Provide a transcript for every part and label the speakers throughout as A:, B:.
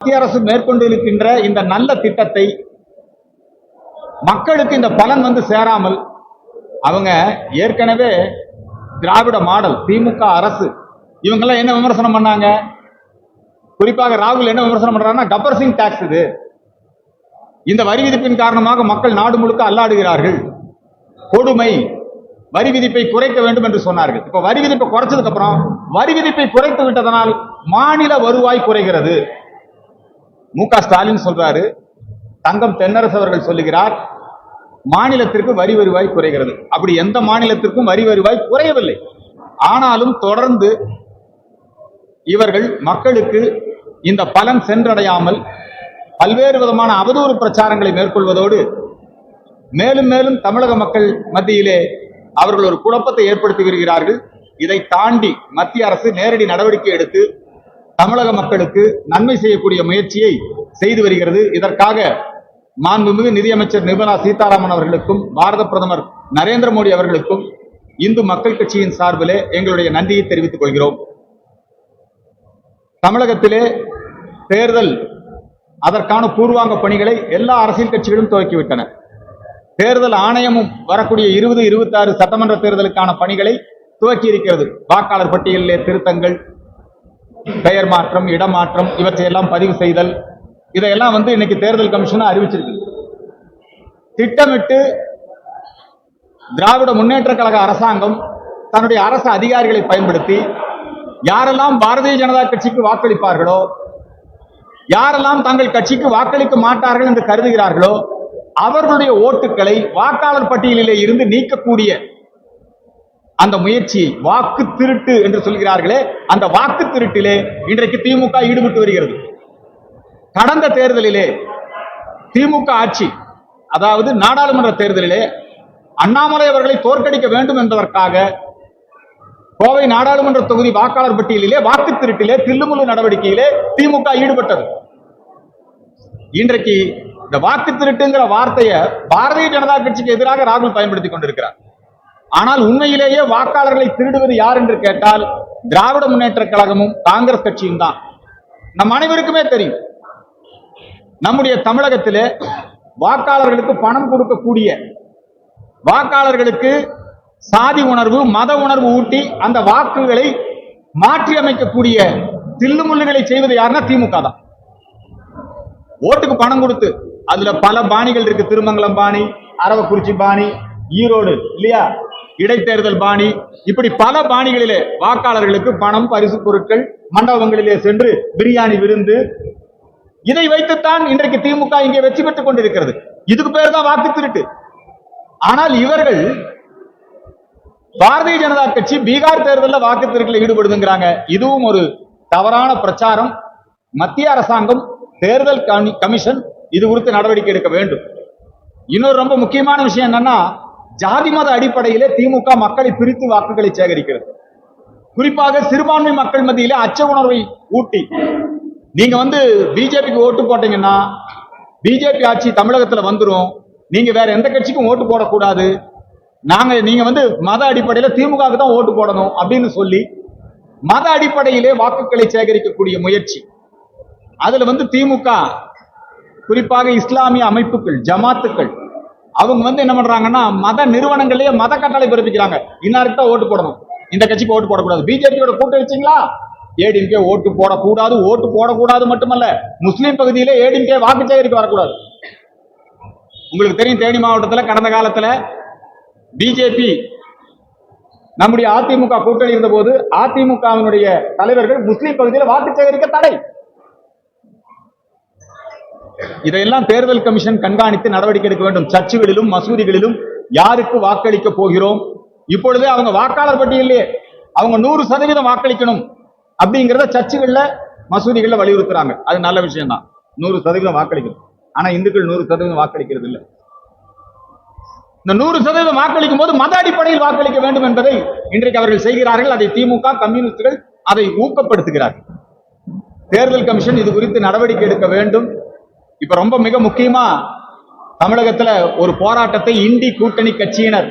A: மத்திய அரசு மேற்கொண்டு இருக்கின்ற இந்த நல்ல திட்டத்தை மக்களுக்கு இந்த பலன் வந்து சேராமல் அவங்க ஏற்கனவே திராவிட மாடல் திமுக அரசு இவங்கெல்லாம் என்ன விமர்சனம் பண்ணாங்க? குறிப்பாக ராகுல் என்ன விமர்சனம் பண்றாங்கன்னா கப்பர் சிங் டாக்ஸ் இது. இந்த வரி விதிப்பின் காரணமாக மக்கள் நாடு முழுக்க அல்லாடுகிறார்கள். கொடுமை. வரி விதிப்பை குறைக்க வேண்டும் என்று சொன்னார்கள். இப்ப வரி விதிப்பை குறைச்சதுக்கு அப்புறம் வரி விதிப்பை குறைத்து விட்டதனால் மாநில வருவாய் குறைகிறது. மு க ஸ்டாலின் சொல்றாரு தங்கம் தென்னரசு அவர்கள் சொல்லுகிறார் மாநிலத்திற்கு வரி வருவாய் குறைகிறது. அப்படி எந்த மாநிலத்திற்கும் வரி வருவாய் குறையவில்லை. ஆனாலும் தொடர்ந்து இவர்கள் மக்களுக்கு இந்த பலன் சென்றடையாமல் பல்வேறு விதமான அவதூறு பிரச்சாரங்களை மேற்கொள்வதோடு மேலும் மேலும் தமிழக மக்கள் மத்தியிலே அவர்கள் ஒரு குழப்பத்தை ஏற்படுத்தி வருகிறார்கள். இதை தாண்டி மத்திய அரசு நேரடி நடவடிக்கை எடுத்து தமிழக மக்களுக்கு நன்மை செய்யக்கூடிய முயற்சியை செய்து வருகிறது. இதற்காக மாண்புமிகு நிதியமைச்சர் நிர்மலா சீதாராமன் அவர்களுக்கும் பாரத பிரதமர் நரேந்திர மோடி அவர்களுக்கும் இந்து மக்கள் கட்சியின் சார்பிலே எங்களுடைய நன்றியை தெரிவித்துக் கொள்கிறோம். தமிழகத்திலே தேர்தல் அதற்கான பூர்வாங்க பணிகளை எல்லா அரசியல் கட்சிகளும் துவக்கிவிட்டன. தேர்தல் ஆணையமும் வரக்கூடிய இருபது இருபத்தி ஆறு சட்டமன்ற தேர்தலுக்கான பணிகளை துவக்கி இருக்கிறது வாக்காளர் பட்டியலிலே திருத்தங்கள் பெயர் மாற்றம் இடமாற்றம் இவற்றையெல்லாம் பதிவு செய்தல். இதையெல்லாம் வந்து இன்னைக்கு தேர்தல் கமிஷன் அறிவிச்சிருக்கு. திட்டமிட்டு திராவிட முன்னேற்ற கழக அரசாங்கம் தன்னுடைய அரசு அதிகாரிகளை பயன்படுத்தி யாரெல்லாம் பாரதிய ஜனதா கட்சிக்கு வாக்களிப்பார்களோ யாரெல்லாம் தங்கள் கட்சிக்கு வாக்களிக்க மாட்டார்கள் என்று கருதுகிறார்களோ அவர்களுடைய ஓட்டுகளை வாக்காளர் பட்டியலிலே இருந்து நீக்கக்கூடிய அந்த முயற்சி வாக்கு திருட்டு என்று சொல்கிறார்களே அந்த வாக்கு திருட்டிலே இன்றைக்கு திமுக ஈடுபட்டு வருகிறது. கடந்த தேர்தலிலே திமுக ஆட்சி அதாவது நாடாளுமன்ற தேர்தலிலே அண்ணாமலை அவர்களை தோற்கடிக்க வேண்டும் என்பதற்காக கோவை நாடாளுமன்ற தொகுதி வாக்காளர் பட்டியலிலே வாக்கு திருட்டிலே தில்லுமுள்ளு நடவடிக்கையிலே திமுக ஈடுபட்டது. இன்றைக்கு இந்த வாக்கு திருட்டுங்கிற வார்த்தையை பாரதிய ஜனதா கட்சிக்கு எதிராக ராகுல் பயன்படுத்திக் கொண்டிருக்கிறார். ஆனால் உண்மையிலேயே வாக்காளர்களை திருடுவது யார் என்று கேட்டால் திராவிட முன்னேற்ற கழகமும் காங்கிரஸ் கட்சியும் தான். நம் அனைவருக்குமே தெரியும். நம்முடைய தமிழகத்திலே வாக்காளர்களுக்கு பணம் கொடுக்கக்கூடிய வாக்காளர்களுக்கு சாதி உணர்வு மத உணர்வு ஊட்டி அந்த வாக்குகளை மாற்றி அமைக்கக்கூடிய தில்லுமுள்ளுகளை செய்வது யாருன்னா திமுக தான். ஓட்டுக்கு பணம் கொடுத்து அதுல பல பாணிகள் இருக்கு. திருமங்கலம் பாணி அரவக்குறிச்சி பாணி ஈரோடு இல்லையா? இடைத்தேர்தல் பாணி. இப்படி பல பாணிகளிலே வாக்காளர்களுக்கு பணம் பரிசு பொருட்கள் மண்டபங்களிலே சென்று பிரியாணி விருந்து. இதை வைத்துத்தான் இன்றைக்கு திமுக இங்கே வெற்றி பெற்றுக் கொண்டிருக்கிறது. இதுக்கு பேர் தான் வாக்கு திருட்டு. ஆனால் இவர்கள் பாரதிய ஜனதா கட்சி பீகார் தேர்தலில் வாக்கு திருட்டில் ஈடுபடுதுங்கிறாங்க. இதுவும் ஒரு தவறான பிரச்சாரம். மத்திய அரசாங்கம் தேர்தல் கமி- கமிஷன் இது குறித்து நடவடிக்கை எடுக்க வேண்டும். இன்னொரு ரொம்ப முக்கியமான விஷயம் என்னன்னா ஜாதி மத அடிப்படையிலே திமுக மக்களை பிரித்து வாக்குகளை சேகரிக்கிறது. குறிப்பாக சிறுபான்மை மக்கள் மத்தியில அச்ச உணர்வை ஊட்டி. நீங்க வந்து பிஜேபிக்கு ஓட்டு போட்டீங்கன்னா பிஜேபி ஆட்சி தமிழகத்துல வந்துடும் நீங்க வேற எந்த கட்சிக்கும் ஓட்டு போடக்கூடாது. நாங்க நீங்க வந்து மத அடிப்படையில திமுகவுக்கு தான் ஓட்டு போடணும் அப்படின்னு சொல்லி மத அடிப்படையிலே வாக்குகளை சேகரிக்கக்கூடிய முயற்சி. அதுல வந்து திமுக குறிப்பாக இஸ்லாமிய அமைப்புகள் ஜமாத்துக்கள் அவங்க வந்து என்ன பண்றாங்கன்னா மத நிறுவனங்களையே மத கட்டளை பிறப்பிக்கிறாங்க. இன்னாருக்கு தான் ஓட்டு போடணும். இந்த கட்சிக்கு ஓட்டு போடக்கூடாது. பிஜேபியோட கூட்டு வச்சிங்களா? ஏடிஎம்கே ஓட்டு போடக்கூடாது ஓட்டு போடக்கூடாது மட்டுமல்ல முஸ்லீம் பகுதியிலே ஏடிஎம்கே வாக்கு சேகரிக்க வரக்கூடாது. உங்களுக்கு தெரியும் தேனி மாவட்டத்தில் கடந்த காலத்தில் பிஜேபி நம்முடைய அதிமுக கூட்டணி இருந்தபோது அதிமுகவினுடைய தலைவர்கள் முஸ்லீம் பகுதியில் வாக்கு சேகரிக்க தடை. இதையெல்லாம் தேர்தல் கமிஷன் கண்காணித்து நடவடிக்கை எடுக்க வேண்டும். சர்ச்சுகளிலும் மசூதிகளிலும் யாருக்கு வாக்களிக்க போகிறோம்? இப்பொழுதே அவங்க வாக்காளர் பட்டியலே அவங்க நூறு சதவீதம் வாக்களிக்கணும் அப்படிங்கிறத சர்ச்சுகள்ல மசூதிகள்ல வலியுறுத்துறாங்க. அது நல்ல விஷயம் தான் நூறு சதவீதம் வாக்களிக்கணும். ஆனா இந்துக்கள் நூறு சதவீதம் வாக்களிக்கிறது இல்லை. இந்த நூறு சதவீதம் வாக்களிக்கும் போது மத அடிப்படையில் வாக்களிக்க வேண்டும் என்பதை இன்றைக்கு அவர்கள் செய்கிறார்கள். அதை திமுக கம்யூனிஸ்டுகள் அதை ஊக்கப்படுத்துகிறார்கள். தேர்தல் கமிஷன் இது குறித்து நடவடிக்கை எடுக்க வேண்டும். இப்ப ரொம்ப மிக முக்கியமா தமிழகத்துல ஒரு போராட்டத்தை இந்தி கூட்டணி கட்சியினர்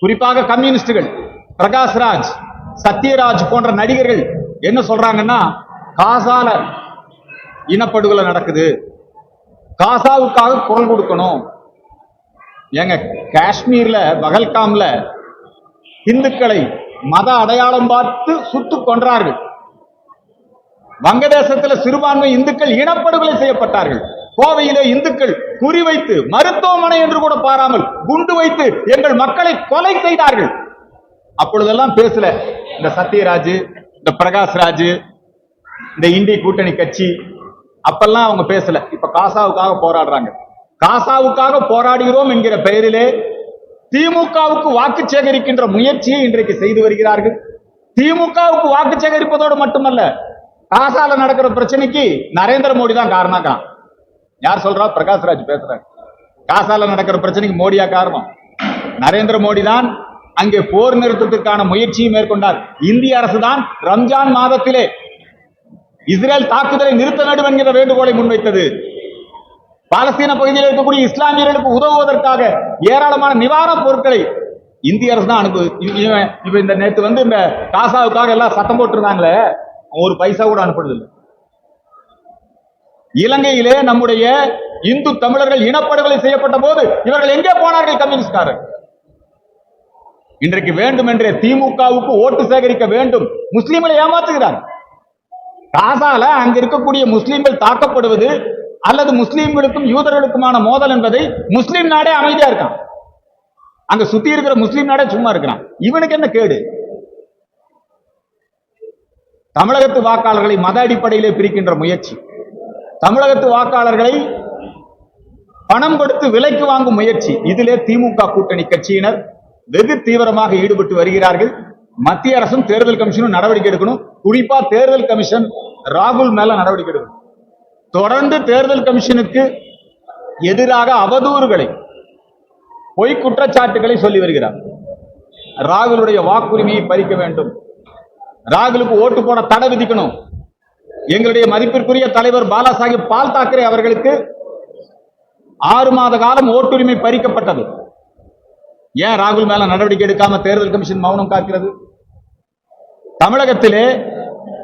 A: குறிப்பாக கம்யூனிஸ்டுகள் பிரகாஷ்ராஜ் சத்யராஜ் போன்ற நடிகர்கள் என்ன சொல்றாங்கன்னா காசால இனப்படுகொலை நடக்குது. காசாவுக்காக குரல் கொடுக்கணும். ஏங்க காஷ்மீர்ல பகல்காம்ல இந்துக்களை மத அடையாளம் பார்த்து சுட்டு கொன்றார்கள். வங்கதேசத்துல சிறுபான்மை இந்துக்கள் இனப்படுகொலை செய்யப்பட்டார்கள். கோவையிலே இந்துக்கள் குறிவைத்து மருத்துவமனை என்று கூட பாராமல் குண்டு வைத்து எங்கள் மக்களை கொலை செய்தார்கள். அப்பொழுதெல்லாம் பேசல இந்த சத்யராஜ் இந்த பிரகாஷ்ராஜ் இந்த இந்திய கூட்டணி கட்சி அப்பெல்லாம் அவங்க பேசல. இப்ப காசாவுக்காக போராடுறாங்க. காசாவுக்காக போராடுகிறோம் என்கிற பெயரிலே திமுகவுக்கு வாக்கு சேகரிக்கின்ற முயற்சியை இன்றைக்கு செய்து வருகிறார்கள். திமுகவுக்கு வாக்கு சேகரிப்பதோடு மட்டுமல்ல காசால நடக்கிற பிரச்சனைக்கு நரேந்திர மோடி தான் காரணம். யார் சொல்றா? பிரகாஷ்ராஜ் பேசுறாரு. காசால நடக்கிற பிரச்சனைக்கு மோடியா காரணம்? நரேந்திர மோடி தான் அங்கே போர் நிறுத்தத்திற்கான முயற்சியை மேற்கொண்டார். இந்திய அரசு தான் ரம்ஜான் மாதத்திலே இஸ்ரேல் தாக்குதலை நிறுத்த வேண்டும் என்கிற வேண்டுகோளை முன்வைத்தது. பாலஸ்தீன பகுதியில் இருக்கக்கூடிய இஸ்லாமியர்களுக்கு உதவுவதற்காக ஏராளமான நிவாரணப் பொருட்களை இந்திய அரசு தான் அனுப்பு இப்ப இந்த நேத்து வந்து இந்த காசாவுக்காக எல்லாம் சத்தம் போட்டிருந்தாங்களே ஒரு பைசா கூட அனுப்புறதில்லை இலங்கையிலே நம்முடைய இந்து தமிழர்கள் இனப்படுகொலை செய்யப்பட்ட போது இவர்கள் எங்கே போனார்கள் கம்யூனிஸ்டாரர்கள் இன்றைக்கு வேண்டும் என்றே திமுகவுக்கு ஓட்டு சேகரிக்க வேண்டும். முஸ்லிம்களை ஏமாத்துகிறான் காசால அங்க இருக்கக்கூடிய முஸ்லிம்கள் தாக்கப்படுவது அல்லது முஸ்லிம்களுக்கும் யூதர்களுக்குமான மோதல் என்பதை முஸ்லிம் நாடே அமைதியா இருக்கான். அங்க சுத்தி இருக்கிற முஸ்லிம் நாடே சும்மா இருக்கிறான். இவனுக்கு என்ன கேடு? தமிழகத்து வாக்காளர்களை மத அடிப்படையிலே பிரிக்கின்ற முயற்சி. தமிழகத்து வாக்காளர்களை பணம் கொடுத்து விலைக்கு வாங்கும் முயற்சி. இதிலே திமுக கூட்டணி கட்சியினர் வெகு தீவிரமாக ஈடுபட்டு வருகிறார்கள். மத்திய அரசும் தேர்தல் கமிஷனும் நடவடிக்கை எடுக்கணும். குறிப்பா தேர்தல் கமிஷன் ராகுல் மேல நடவடிக்கை எடுக்கணும். தொடர்ந்து தேர்தல் கமிஷனுக்கு எதிராக அவதூறுகளை பொய் குற்றச்சாட்டுகளை சொல்லி வருகிறார். ராகுலுடைய வாக்குரிமையை பறிக்க வேண்டும். ராகுலுக்கு ஓட்டு போட தடை விதிக்கணும். எங்களுடைய மதிப்பிற்குரிய தலைவர் பாலா சாஹிப் பால் தாக்கரே அவர்களுக்கு ஆறு மாத காலம் ஓட்டுரிமை பறிக்கப்பட்டது. ஏன் ராகுல் மேல நடவடிக்கை எடுக்காம தேர்தல் கமிஷன் மௌனம் காக்கிறது? தமிழகத்திலே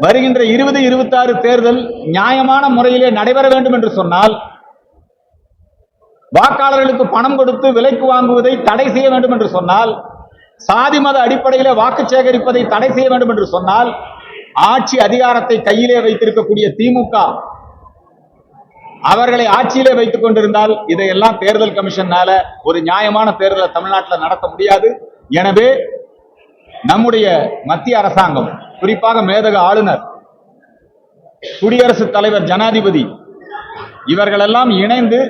A: வருகின்ற இருபது இருபத்தி ஆறு தேர்தல் நியாயமான முறையிலே நடைபெற வேண்டும் என்று சொன்னால் வாக்காளர்களுக்கு பணம் கொடுத்து விலைக்கு வாங்குவதை தடை செய்ய வேண்டும் என்று சொன்னால் சாதி மத அடிப்படையிலே வாக்கு சேகரிப்பதை தடை செய்ய வேண்டும் என்று சொன்னால் ஆட்சி அதிகாரத்தை கையிலே வைத்திருக்கக்கூடிய திமுக அவர்களை ஆட்சியிலே வைத்துக் கொண்டிருந்தால் இதையெல்லாம் தேர்தல் கமிஷனால ஒரு நியாயமான தேர்தலை தமிழ்நாட்டில் நடத்த முடியாது. எனவே நம்முடைய மத்திய அரசாங்கம் குறிப்பாக மேதக ஆளுநர் குடியரசுத் தலைவர் ஜனாதிபதி இவர்களெல்லாம் இணைந்து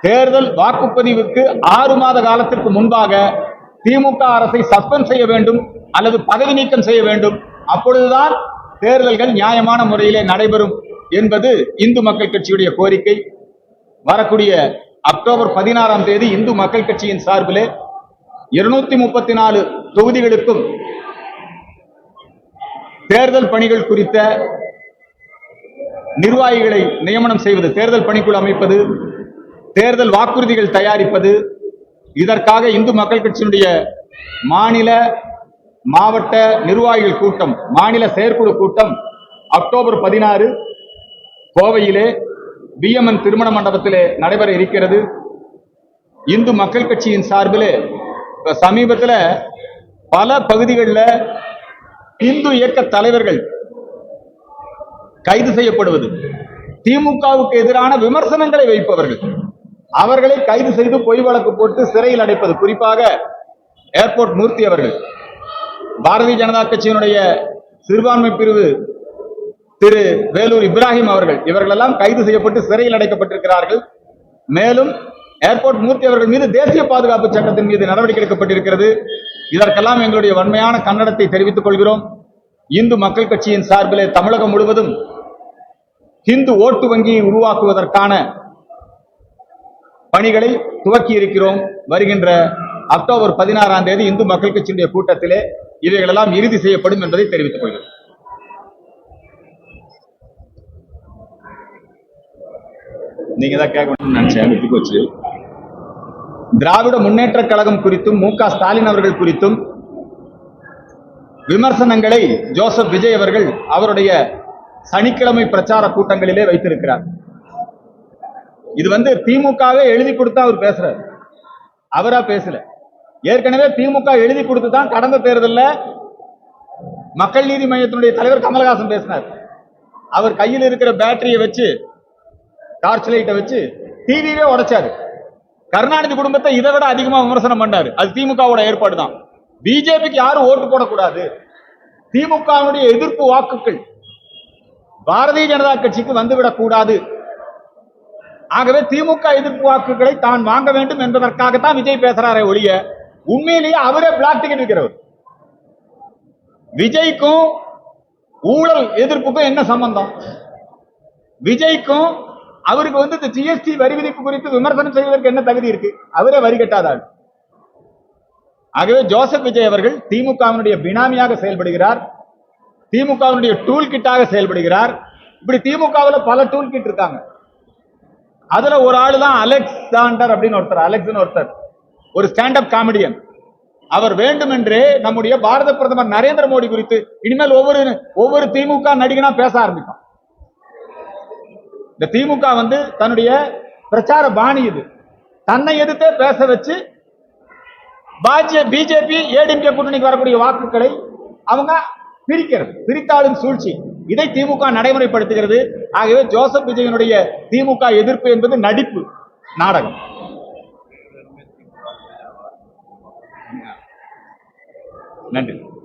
A: தேர்தல் வாக்குப்பதிவுக்கு ஆறு மாத காலத்திற்கு முன்பாக திமுக அரசை சஸ்பெண்ட் செய்ய வேண்டும் அல்லது பதவி நீக்கம் செய்ய வேண்டும் அப்பொழுதுதான் தேர்தல்கள் நியாயமான முறையிலே நடைபெறும் என்பது இந்து மக்கள் கட்சியுடைய கோரிக்கை. வரக்கூடிய அக்டோபர் பதினாறாம் தேதி இந்து மக்கள் கட்சியின் சார்பிலே இருநூத்தி முப்பத்தி நாலு தொகுதிகளுக்கும் தேர்தல் பணிகள் குறித்த நிர்வாகிகளை நியமனம் செய்வது தேர்தல் பணிக்குழு அமைப்பது தேர்தல் வாக்குறுதிகள் தயாரிப்பது இதற்காக இந்து மக்கள் கட்சியினுடைய மாநில மாவட்ட நிர்வாகிகள் கூட்டம் மாநில செயற்குழு கூட்டம் அக்டோபர் பதினாறு கோவையிலே பிஎம்என் திருமண மண்டபத்திலே நடைபெற இருக்கிறது. இந்து மக்கள் கட்சியின் சார்பிலே சமீபத்தில் சமீபத்துல பல பகுதிகளில் இந்து இயக்க தலைவர்கள் கைது செய்யப்படுவது. திமுகவுக்கு எதிரான விமர்சனங்களை வைப்பவர்கள். அவர்களை கைது செய்து பொய் வழக்கு போட்டு சிறையில் அடைப்பது குறிப்பாக ஏர்போர்ட் மூர்த்தி அவர்கள். பாரதிய ஜனதா கட்சியினுடைய சிறுபான்மை பிரிவு திரு வேலூர் இப்ராஹிம் அவர்கள் இவர்களெல்லாம் கைது செய்யப்பட்டு சிறையில் அடைக்கப்பட்டிருக்கிறார்கள். மேலும் ஏர்போர்ட் மூர்த்தி அவர்கள் மீது தேசிய பாதுகாப்பு சட்டத்தின் மீது நடவடிக்கை எடுக்கப்பட்டிருக்கிறது. இதற்கெல்லாம் எங்களுடைய வன்மையான கன்னடத்தை தெரிவித்துக் கொள்கிறோம். இந்து மக்கள் கட்சியின் சார்பிலே தமிழகம் முழுவதும் இந்து ஓட்டு வங்கியை உருவாக்குவதற்கான பணிகளை துவக்கி இருக்கிறோம் வருகின்ற அக்டோபர் பதினாறாம் தேதி இந்து மக்கள் கட்சியினுடைய கூட்டத்திலே இவைகளெல்லாம் இறுதி செய்யப்படும் என்பதை தெரிவித்துக் கொள்கிறோம் நீங்க தான் கேட்கணும்னு நினைச்சேன் விட்டு போச்சு. திராவிட முன்னேற்ற கழகம் குறித்தும் மு ஸ்டாலின் அவர்கள் குறித்தும் விமர்சனங்களை ஜோசப் விஜய் அவர்கள் அவருடைய சனிக்கிழமை பிரச்சார கூட்டங்களிலே வைத்திருக்கிறார். இது வந்து திமுகவே எழுதி கொடுத்தா அவர் பேசுறாரு. அவரா பேசல. ஏற்கனவே திமுக எழுதி கொடுத்து தான் கடந்த தேர்தலில் மக்கள் நீதி மையத்தினுடைய தலைவர் கமலஹாசன் பேசினார். அவர் கையில் இருக்கிற பேட்டரியை வச்சு டார்ச் லைட்டை வச்சு டிவியே உடைச்சாரு. கருணாநிதி குடும்பத்தை இதை விட அதிகமாக விமர்சனம் பண்ணாரு. அது திமுகவோட ஏற்பாடு தான் பிஜேபிக்கு யாரும் ஓட்டு போடக்கூடாது. திமுகவுடைய எதிர்ப்பு வாக்குகள் பாரதிய ஜனதா கட்சிக்கு வந்துவிடக் கூடாது. ஆகவே திமுக எதிர்ப்பு வாக்குகளை தான் வாங்க வேண்டும் என்பதற்காகத்தான் விஜய் பேசுறாரே ஒழிய உண்மையிலேயே அவரே பிளாக் டிக்கெட் இருக்கிறவர் விஜய்க்கும் ஊழல் எதிர்ப்புக்கும் என்ன சம்பந்தம்? விஜய்க்கும் அவருக்கு வந்து இந்த ஜிஎஸ்டி வரி விதிப்பு குறித்து விமர்சனம் செய்வதற்கு என்ன தகுதி இருக்கு? அவரே வரி கட்டாதாள் ஆகவே ஜோசப் விஜய் அவர்கள் திமுகவினுடைய பினாமியாக செயல்படுகிறார். திமுகவினுடைய டூல் கிட்டாக செயல்படுகிறார். இப்படி திமுகவுல பல டூல் கிட் இருக்காங்க. அதுல ஒரு ஆள் தான் அலெக்சாண்டர் அப்படின்னு ஒருத்தர் அலெக்ஸ்னு ஒருத்தர். ஒரு ஸ்டாண்டப் காமெடியன் அவர் வேண்டுமென்றே நம்முடைய பாரத பிரதமர் நரேந்திர மோடி குறித்து இனிமேல் ஒவ்வொரு ஒவ்வொரு திமுக நடிகனா பேச ஆரம்பிக்கும். இந்த திமுக வந்து தன்னுடைய பிரச்சார பாணி இது. தன்னை எதிர்த்தே பேச வச்சு பிஜேபி ஏடிஎம்கே கூட்டணிக்கு வரக்கூடிய வாக்குகளை அவங்க பிரிக்கிறது பிரித்தாளும் சூழ்ச்சி. இதை திமுக நடைமுறைப்படுத்துகிறது. ஆகவே ஜோசப் விஜயனுடைய திமுக எதிர்ப்பு என்பது நடிப்பு நாடகம். நன்றி.